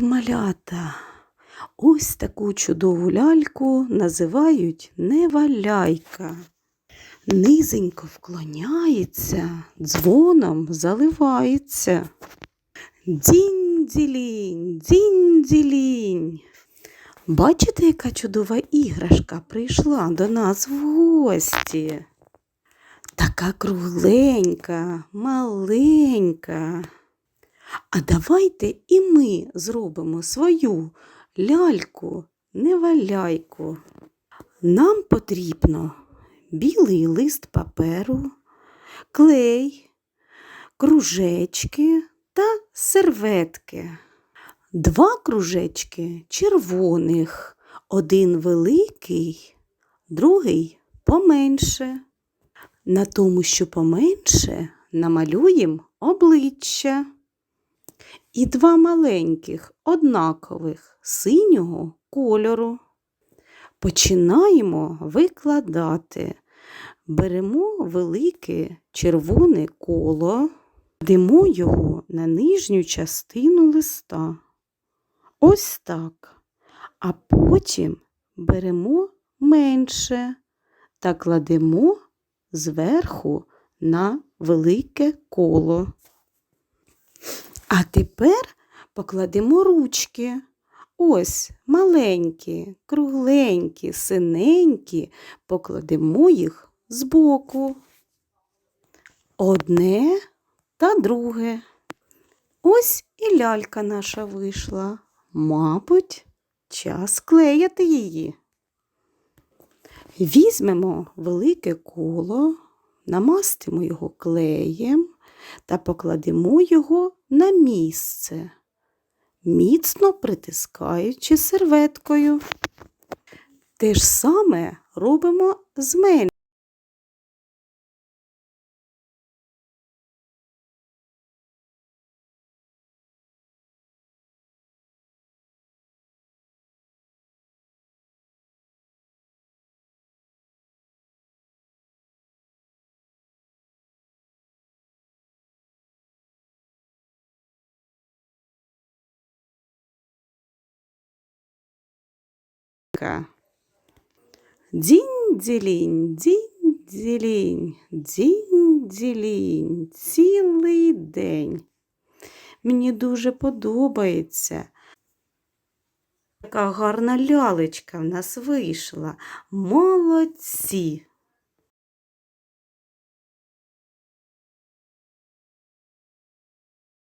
малята. Ось таку чудову ляльку називають неваляйка. Низенько вклоняється, дзвоном заливається. Дзінь-дзілінь, дзінь-дзілінь. Бачите, яка чудова іграшка прийшла до нас в гості? Така кругленька, маленька. А давайте і ми зробимо свою ляльку, неваляйку. Нам потрібно білий лист паперу, клей, кружечки та серветки. Два кружечки червоних, один великий, другий поменше. На тому, що поменше, намалюємо обличчя. І два маленьких, однакових, синього кольору. Починаємо викладати. Беремо велике червоне коло, кладемо його на нижню частину листа. Ось так. А потім беремо менше та кладемо зверху на велике коло. А тепер покладемо ручки. Ось маленькі, кругленькі, синенькі, покладемо їх збоку. Одне та друге. Ось і лялька наша вийшла. Мабуть, час клеяти її. Візьмемо велике коло, намастимо його клеєм та покладемо його на місце, міцно притискаючи серветкою. Те ж саме робимо з меншим. Дзінь-дзілінь, дзінь-дзілінь, дзінь-дзілінь, цілий день. Мені дуже подобається. Яка гарна лялечка в нас вийшла. Молодці!